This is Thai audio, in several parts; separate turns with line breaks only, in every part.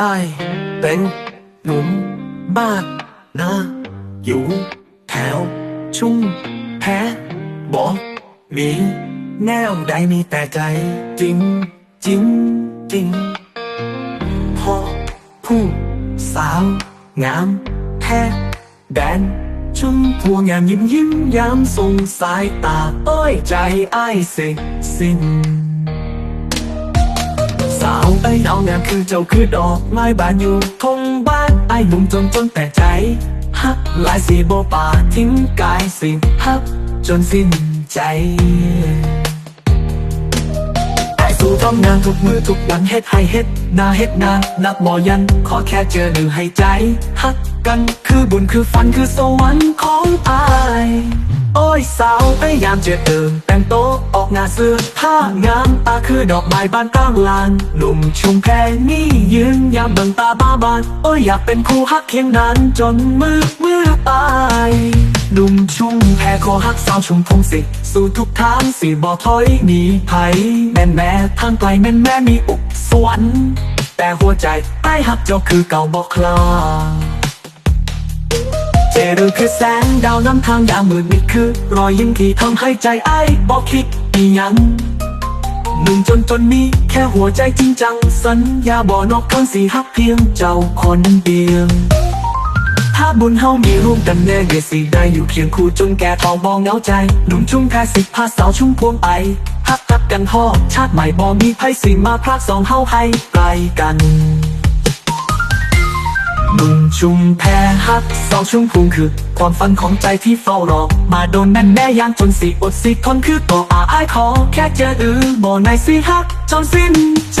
ไอเป็นหนุ่มบ้านนาอยู่แถว ชุ่มแพ้บอกมีแนวใดมีแต่ใจ จริงจริงจริงพอผู้สาวงามแท้แดนชุ่มพวงงามยิ้มยิ้มยามส่งสายตาเอ้ยใจไอ้สิสิ้น สาวไอ้ยเอางามคือเจ้าคือดอกไม้บานอยู่ทงบ้านไอ้หนุ่มจนจนแต่ใจฮักหลายสีโบป่าทิ้งกายสิฮักจนสิ้นใจไอ้สู้ทำงานทุกมือทุกวันเฮ็ดให้เฮ็ดนาเฮ็ดนานับบ่ยัน ขอแค่เจอหนึ่งให้ใจ ฮักกันคือบุญคือฝันคือสวรรค์ของอาย โอ้ยสาวพยายามเจอเติมแต่งโต๊ะ อกหน้าเสื้อผ้างามตาคือดอกไม้บานกลางลานหนุ่มชุมแพนี่ยืนยามเบิ่งตาบ้าบานโอ้ยอยากเป็นคู่ฮักเคียงนานจนมือมือตายหนุ่มชุมแพขอฮักสาวชุมพงสิสู่ทุกทางสิบอกถอยหนีไผแม่แม่ทางไกลแม่แม่มีอุกสวรรค์แต่หัวใจใต้ฮักเจ้าคือเก่าบอกคลา รือคือแสงดาวน้ำทางยามมืดมิดคือ รอยยิ้มที่ทำให้ใจไอ้บอกคิดอีหยังหนุ่มจนจนมีแค่หัวใจจริงจัง สัญญาบ่นอกคำสีฮักเพียงเจ้าคนเดียวถ้าบุญเฮามีรูปกันแน่เดสิได้อยู่เคียงคู่จนแก่ทองบองเหงาใจหนุ่มชุ่มแค่สิพาสาวชุ่มพวงไปฮักทักกันพ่อชาติใหม่บ่มีไพ่สิมาพรากสองเฮาให้ไกลกัน หนุ่มชุมแพฮักสองชุ่มพุงคือ ความฝันของใจที่เฝ้ารอ มาโดนแม่นแม่ยางจนสิอดสิทนคือต่ออาอ้ายขอ แค่เจออือบ่ในสิฮัก จนสิ้นใจ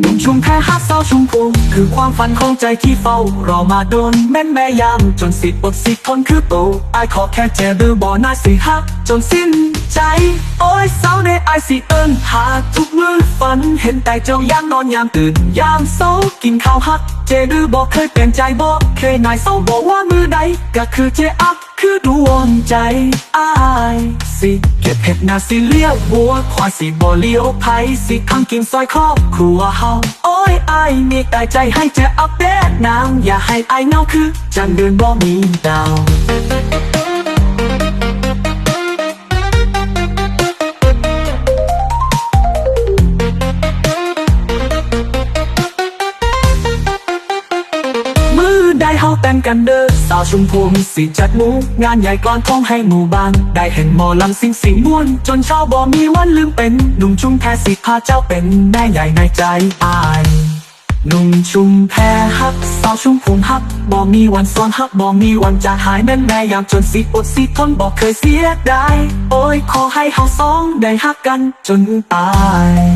หนุ่มชุมแพ้ฮักสาชุมพวงคือความฝันของใจที่เฝ้ารอมาโดนแม่นแม่ยามจนสิทธิ์อดสิทนคือโตไอขอแค่เจอเบอบ่น่าสิฮักจนสิ้นใจาวในอายสิเอิ้นหาทุกมือฝัน เห็นแต่เจ้ายามนอนยามตื่น ยามเศร้ากินข้าวฮัก เจดือบอกเคยเปลี่ยนใจบอกเคยนายเศร้าบอกว่ามือใด ก็คือเจอักคือดวงใจอายสิเก็บเห็ดนาสิเลี้ยวบัวควายสิบ่เลี้ยวไผสิข้างกินซอยครอบครัวเฮาโอ้ยอายมีแต่ใจให้เจอัปเดตนางอย่าให้อายเหงาคือจันเดือนบ่มีดาวาวชุมพวงสิจัดมูงานใหญ่ก่อนท้องให้หมู่บ้าน ได้เห็นหมอลำสิงสิงม่วน จนชาวบ่มีวันลืมเป็น หนุ่มชุ่มแพสิพาเจ้าเป็นแม่ใหญ่ในใจอายหนุ่มชุมแพฮักสาวชุมพวงฮักบ่มีวันซ้อนฮักบ่มีวันจะหายแม่นแม่ยามจนสิอดสิทนบอกเคยเสียดายโอ้ยขอให้เฮาสองได้ฮักกันจนตาย